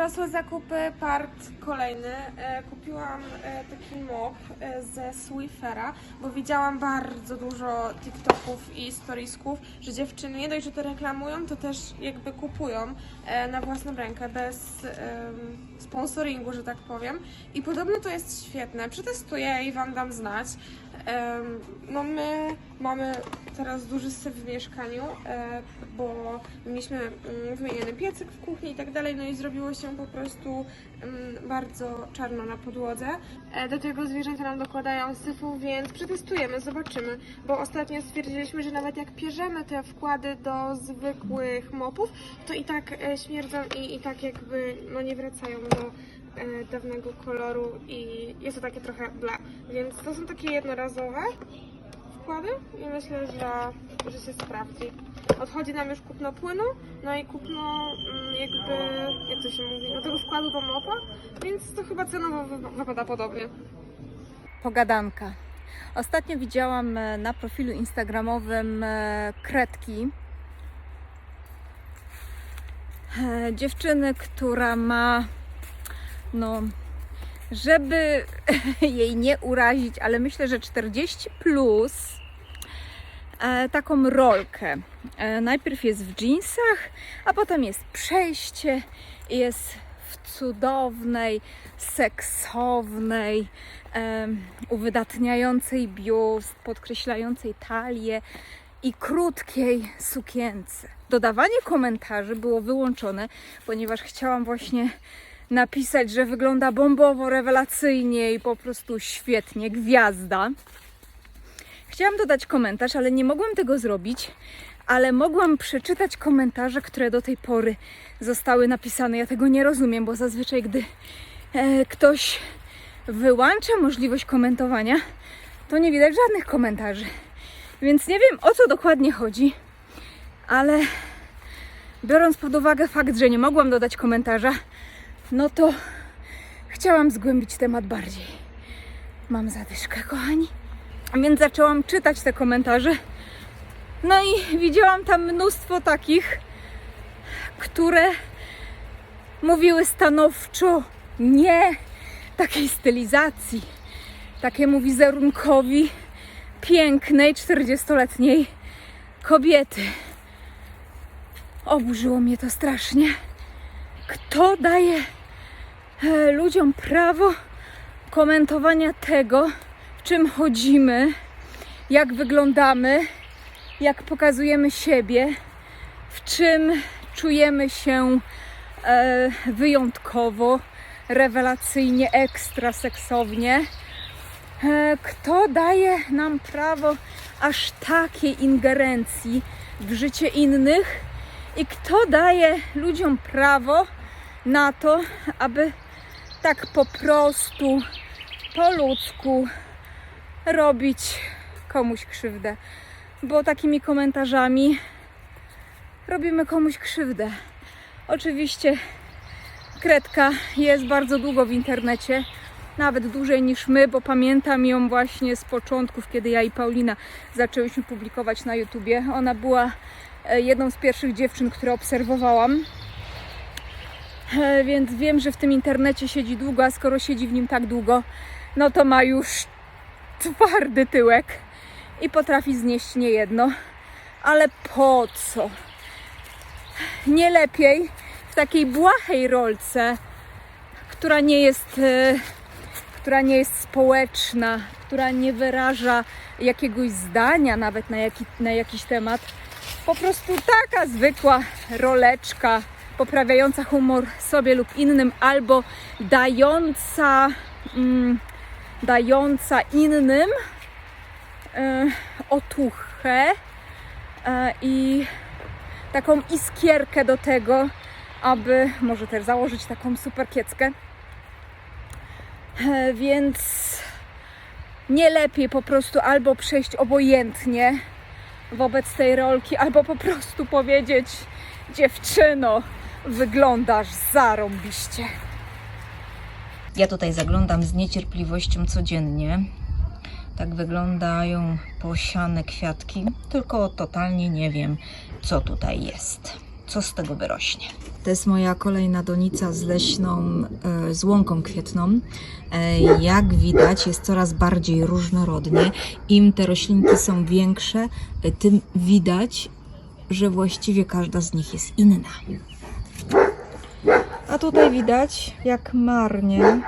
Dorosłe zakupy, part kolejny. E, kupiłam e, taki mop e, ze Swifera, bo widziałam bardzo dużo TikToków i storiesków, że dziewczyny nie dość, że to reklamują, to też jakby kupują na własną rękę, bez sponsoringu, że tak powiem. I podobno to jest świetne. Przetestuję i Wam dam znać. No my mamy teraz duży syf w mieszkaniu, e, bo mieliśmy mm, wymieniony piecyk w kuchni i tak dalej, no i zrobiło się po prostu mm, bardzo czarno na podłodze. E, Do tego zwierzęta nam dokładają syfu, więc przetestujemy, zobaczymy, bo ostatnio stwierdziliśmy, że nawet jak pierzemy te wkłady do zwykłych mopów, to i tak e, śmierdzą i, i tak jakby no nie wracają do dawnego koloru i jest to takie trochę bla. Więc to są takie jednorazowe wkłady i myślę, że, że się sprawdzi. Odchodzi nam już kupno płynu, no i kupno mm, jakby, jak to się mówi, no tego wkładu do mopa, więc to chyba cenowo wy- wypada podobnie. Pogadanka. Ostatnio widziałam e, na profilu instagramowym e, kredki e, dziewczyny, która ma no żeby jej nie urazić, ale myślę, że 40 plus e, taką rolkę. E, najpierw jest w jeansach, a potem jest przejście jest w cudownej, seksownej, em, uwydatniającej biust, podkreślającej talię i krótkiej sukience. Dodawanie komentarzy było wyłączone, ponieważ chciałam właśnie napisać, że wygląda bombowo, rewelacyjnie i po prostu świetnie, gwiazda. Chciałam dodać komentarz, ale nie mogłam tego zrobić, ale mogłam przeczytać komentarze, które do tej pory zostały napisane. Ja tego nie rozumiem, bo zazwyczaj, gdy e, ktoś wyłącza możliwość komentowania, to nie widać żadnych komentarzy. Więc nie wiem o co dokładnie chodzi, ale biorąc pod uwagę fakt, że nie mogłam dodać komentarza, no to chciałam zgłębić temat bardziej. Mam zadyszkę, kochani. Więc zaczęłam czytać te komentarze. No i widziałam tam mnóstwo takich, które mówiły stanowczo nie takiej stylizacji, takiemu wizerunkowi pięknej, 40-letniej kobiety. Oburzyło mnie to strasznie. Kto daje ludziom prawo komentowania tego, w czym chodzimy, jak wyglądamy, jak pokazujemy siebie, w czym czujemy się e, wyjątkowo, rewelacyjnie, ekstra seksownie. E, kto daje nam prawo aż takiej ingerencji w życie innych i kto daje ludziom prawo na to, aby tak po prostu, po ludzku robić komuś krzywdę. Bo takimi komentarzami robimy komuś krzywdę. Oczywiście Kredka jest bardzo długo w internecie, nawet dłużej niż my, bo pamiętam ją właśnie z początków, kiedy ja i Paulina zaczęłyśmy publikować na YouTubie. Ona była e, jedną z pierwszych dziewczyn, które obserwowałam. E, Więc wiem, że w tym internecie siedzi długo, a skoro siedzi w nim tak długo, no to ma już twardy tyłek i potrafi znieść niejedno. Ale po co? Nie lepiej w takiej błahej rolce, która nie jest, e, która nie jest społeczna, która nie wyraża jakiegoś zdania nawet na, jaki, na jakiś temat. Po prostu taka zwykła roleczka poprawiająca humor sobie lub innym, albo dająca, mm, dająca innym e, otuchę e, i taką iskierkę do tego, aby może też założyć taką super kieckę. E, Więc nie lepiej po prostu albo przejść obojętnie wobec tej rolki, albo po prostu powiedzieć dziewczyno, wyglądasz zarąbiście. Ja tutaj zaglądam z niecierpliwością codziennie. Tak wyglądają posiane kwiatki, tylko totalnie nie wiem, co tutaj jest. co z tego wyrośnie. To jest moja kolejna donica z leśną, e, z łąką kwietną. Jak widać, jest coraz bardziej różnorodnie. Im te roślinki są większe, e, tym widać, że właściwie każda z nich jest inna. A tutaj widać, jak marnie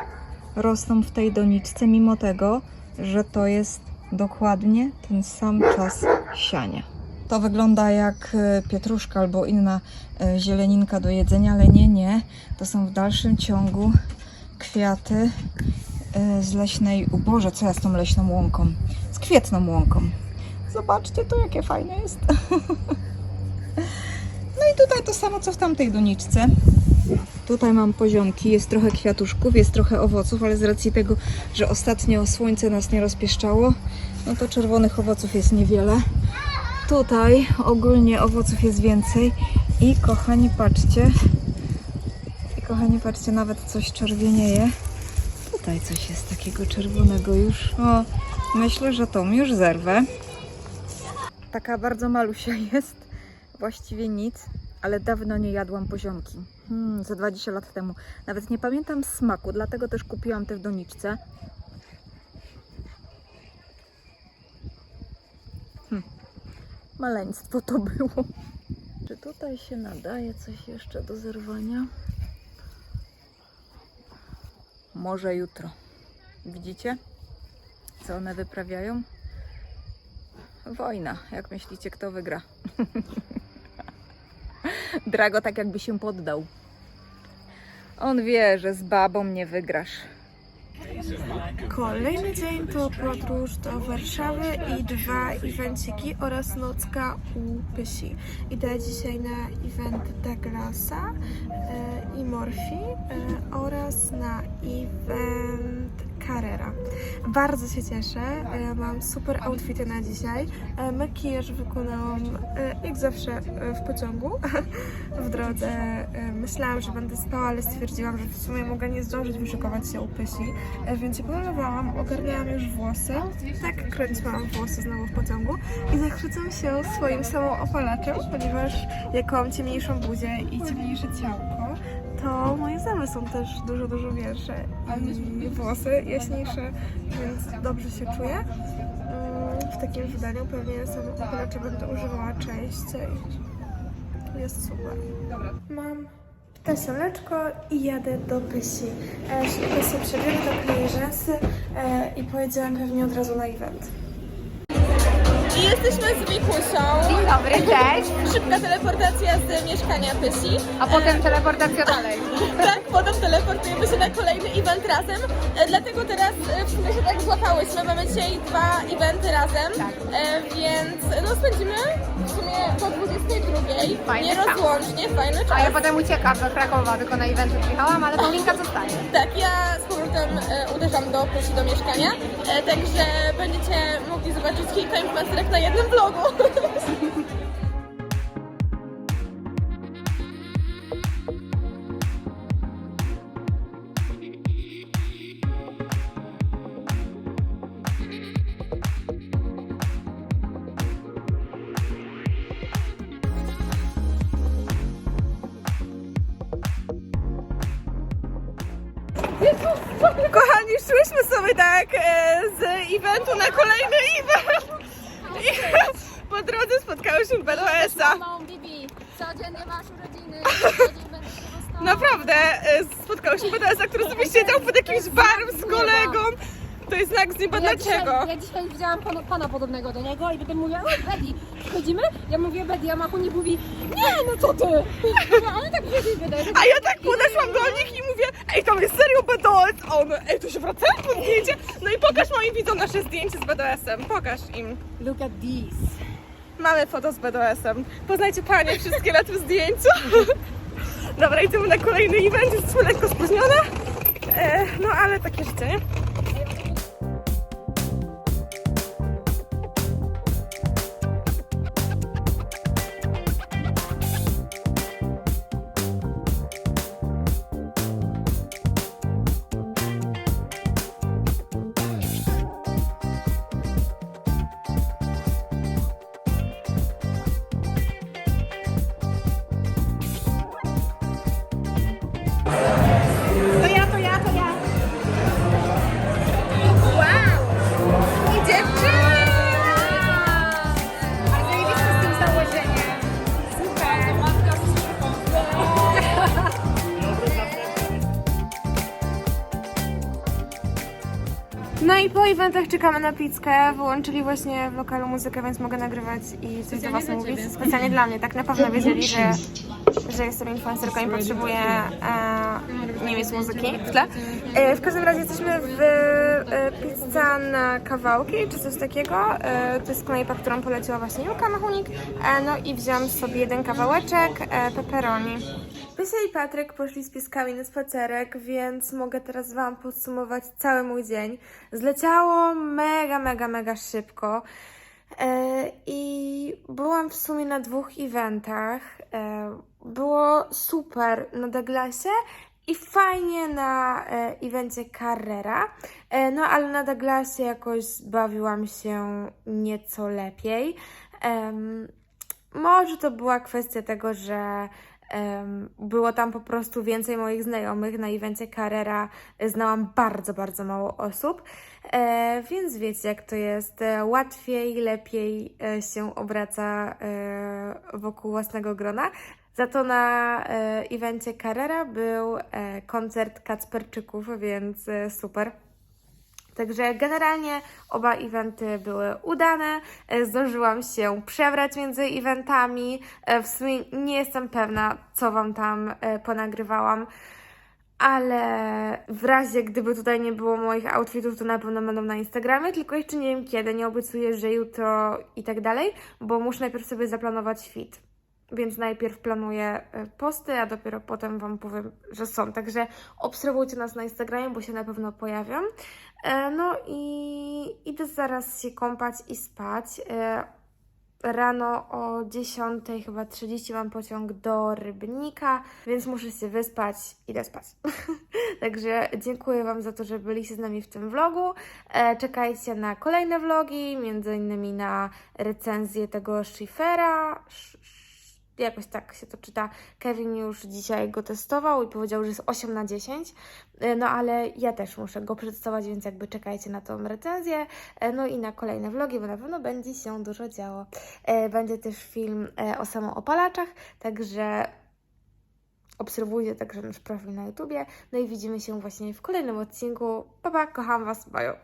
rosną w tej doniczce, mimo tego, że to jest dokładnie ten sam czas siania. To wygląda jak e, pietruszka albo inna e, zieleninka do jedzenia, ale nie, nie. To są w dalszym ciągu kwiaty e, z leśnej, u Boże, co ja z tą leśną łąką? Z kwietną łąką. Zobaczcie to, jakie fajne jest. No i tutaj to samo, co w tamtej doniczce. Tutaj mam poziomki, jest trochę kwiatuszków, jest trochę owoców, ale z racji tego, że ostatnio słońce nas nie rozpieszczało, no to czerwonych owoców jest niewiele. Tutaj ogólnie owoców jest więcej i kochani, patrzcie, i kochani, patrzcie, nawet coś czerwienieje. Tutaj coś jest takiego czerwonego już. O, myślę, że tą już zerwę. Taka bardzo malusia jest, właściwie nic, ale dawno nie jadłam poziomki. Hmm, za 20 lat temu. Nawet nie pamiętam smaku, dlatego też kupiłam te w doniczce. Hmm. Maleństwo to było. Czy tutaj się nadaje coś jeszcze do zerwania? Może jutro. Widzicie, co one wyprawiają? Wojna. Jak myślicie, kto wygra? Drago tak jakby się poddał. On wie, że z babą nie wygrasz. Kolejny dzień to podróż do Warszawy i dwa evenciki oraz nocka u Pysi. Idę dzisiaj na event Douglasa e, i Morphy e, oraz na event Carrera. Bardzo się cieszę, e, mam super outfity na dzisiaj. E, makijaż wykonałam e, jak zawsze w pociągu w drodze. Myślałam, że będę spała, ale stwierdziłam, że w sumie mogę nie zdążyć wyszykować się u Pysi, więc się pomalowałam, ogarniałam już włosy. Tak kręciłam włosy znowu w pociągu i zachwycam się swoim samoopalaczem, ponieważ jak mam ciemniejszą buzię i ciemniejsze ciałko, to moje zęby są też dużo, dużo większe i włosy jaśniejsze, więc dobrze się czuję. W takim wydaniu pewnie samoopalacza będę używała częściej. Jest super. Mam ptasioneczko i jadę do Pysi. E, szybko się przebiorę, dokleję rzęsy e, i pojedziemy pewnie od razu na event. I jesteśmy z Wikusią. Dzień dobry, cześć. Szybka teleportacja z mieszkania Pysi. A potem teleportacja dalej. Tak, potem teleportujemy się na kolejny event razem. E, dlatego teraz e, w sumie się tak złapałyśmy. Mamy dzisiaj dwa eventy razem. Tak. E, więc no spędzimy w sumie do 22. Fajny Nierozłącznie, fajny czas. A ja potem uciekam do Krakowa, tylko na eventy przyjechałam, ale Paulinka zostaje. Tak, ja z powrotem e, uderzam do Pysi do mieszkania. E, także będziecie mogli zobaczyć kilka influencerek na jednym vlogu. Kochani, szłyśmy sobie tak e, z eventu na kolejny event. I po drodze spotkałyśmy BDS-a. Małą Bibi, codziennie masz urodziny, codziennie będę się rozstawał. Naprawdę e, spotkałyśmy BDS-a, który sobie siedział pod jakimś barem z kolegą. To jest znak z nieba Ja dzisiaj, dlaczego. ja dzisiaj widziałam pana, pana podobnego do niego i potem mówię, o Betty, chodzimy? Ja mówię Betty, a Machu nie mówi, nie no co ty? Ja, ale tak Betty wydaje. A ja tak podeszłam do nich i mówię, ej to jest a one, ej to się wracają po zdjęcie. No i pokaż moim widzom nasze zdjęcie z BDS-em, pokaż im. Look at this. Mamy foto z BDS-em. Poznajcie panie wszystkie na tym zdjęciu. Dobra, idziemy na kolejny event, jesteśmy lekko spóźnione. E, no ale takie życie, nie? Eventach czekamy na pizzkę. Wyłączyli właśnie w lokalu muzykę, więc mogę nagrywać i coś do Was mówić. Specjalnie dla mnie, tak na pewno wiedzieli, że, że jestem influencerką i potrzebuję e, nie muzyki w tle. E, w każdym razie jesteśmy w e, pizza na kawałki, czy coś takiego. E, to jest knajpa, którą poleciła właśnie Julka Machunik. E, no i wziąłam sobie jeden kawałeczek e, pepperoni. Pysia i Patryk poszli z pieskami na spacerek, więc mogę teraz Wam podsumować cały mój dzień. Zleciało mega, mega, mega szybko. E, I byłam w sumie na dwóch eventach. Było super na Douglasie i fajnie na e, evencie Carrera. E, no ale na Douglasie jakoś bawiłam się nieco lepiej. Em, może to była kwestia tego, że em, było tam po prostu więcej moich znajomych. Na evencie Carrera znałam bardzo, bardzo mało osób, e, więc wiecie jak to jest. E, łatwiej, lepiej e, się obraca e, wokół własnego grona. Za to na e, evencie Carrera był e, koncert Kacperczyków, więc e, super. Także generalnie oba eventy były udane. E, Zdążyłam się przebrać między eventami. E, W sumie nie jestem pewna, co Wam tam e, ponagrywałam, ale w razie gdyby tutaj nie było moich outfitów, to na pewno będą na Instagramie, tylko jeszcze nie wiem kiedy, nie obiecuję, że jutro i tak dalej, bo muszę najpierw sobie zaplanować fit. Więc najpierw planuję e, posty, a dopiero potem Wam powiem, że są. Także obserwujcie nas na Instagramie, bo się na pewno pojawią. E, No i idę zaraz się kąpać i spać. E, Rano o 10 chyba 30 mam pociąg do Rybnika, więc muszę się wyspać. Idę spać. Także dziękuję Wam za to, że byliście z nami w tym vlogu. Czekajcie na kolejne vlogi, między innymi na recenzję tego Schiffera. Jakoś tak się to czyta. Kevin już dzisiaj go testował i powiedział, że jest 8 na 10. E, No ale ja też muszę go przetestować, więc jakby czekajcie na tą recenzję. E, No i na kolejne vlogi, bo na pewno będzie się dużo działo. E, Będzie też film o samoopalaczach, także obserwujcie także nasz profil na YouTubie. No i widzimy się właśnie w kolejnym odcinku. Pa, pa, kocham Was, bye.